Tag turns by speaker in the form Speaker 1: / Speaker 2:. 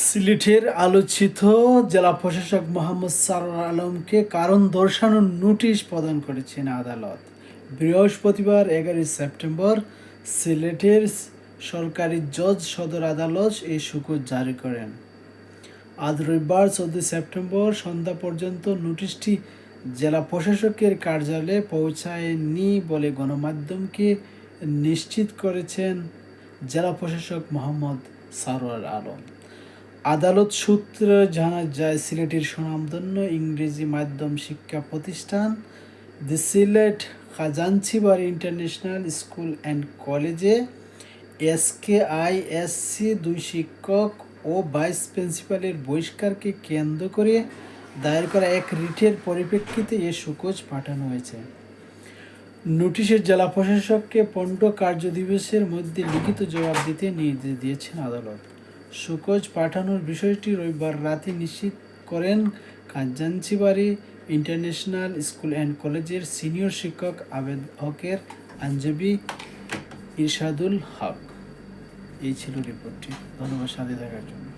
Speaker 1: সিলেটের আলোচিত জেলা প্রশাসক মোহাম্মদ সারোয়ার আলমকে কারণ দর্শানোর নোটিশ প্রদান করেছেন আদালত। বৃহস্পতিবার এগারোই সেপ্টেম্বর সিলেটের সরকারি জজ সদর আদালত এই সুকোজ জারি করেন। আজ রবিবার চোদ্দই সেপ্টেম্বর সন্ধ্যা পর্যন্ত নোটিশটি জেলা প্রশাসকের কার্যালয়ে পৌঁছায়নি বলে গণমাধ্যমকে নিশ্চিত করেছেন জেলা প্রশাসক মোহাম্মদ সারোয়ার আলম। আদালত সূত্রে জানা যায়, সিলেটের সুনামধন্য ইংরেজি মাধ্যম শিক্ষা প্রতিষ্ঠান the Sylhet Khajanchibari international school and কলেজে এসকে আই এসসি দুই শিক্ষক ও ভাইস প্রিন্সিপালের বহিষ্কারকে কেন্দ্র করে দায়ের করা এক রিটের পরিপ্রেক্ষিতে এ সুকোজ পাঠানো হয়েছে। নোটিশের জেলা প্রশাসককে পনেরো কার্য দিবসের মধ্যে লিখিত জবাব দিতে নির্দেশ দিয়েছেন আদালত। সুকোজ পাঠানোর বিষয়টি রবিবার রাতে নিশ্চিত করেন কাঞ্জাঞ্চিবাড়ি ইন্টারন্যাশনাল স্কুল অ্যান্ড কলেজের সিনিয়র শিক্ষক আবেদ হকের আঞ্জবি ইরশাদুল হক। এই ছিল রিপোর্টটি। ধন্যবাদ সাথে থাকার জন্য।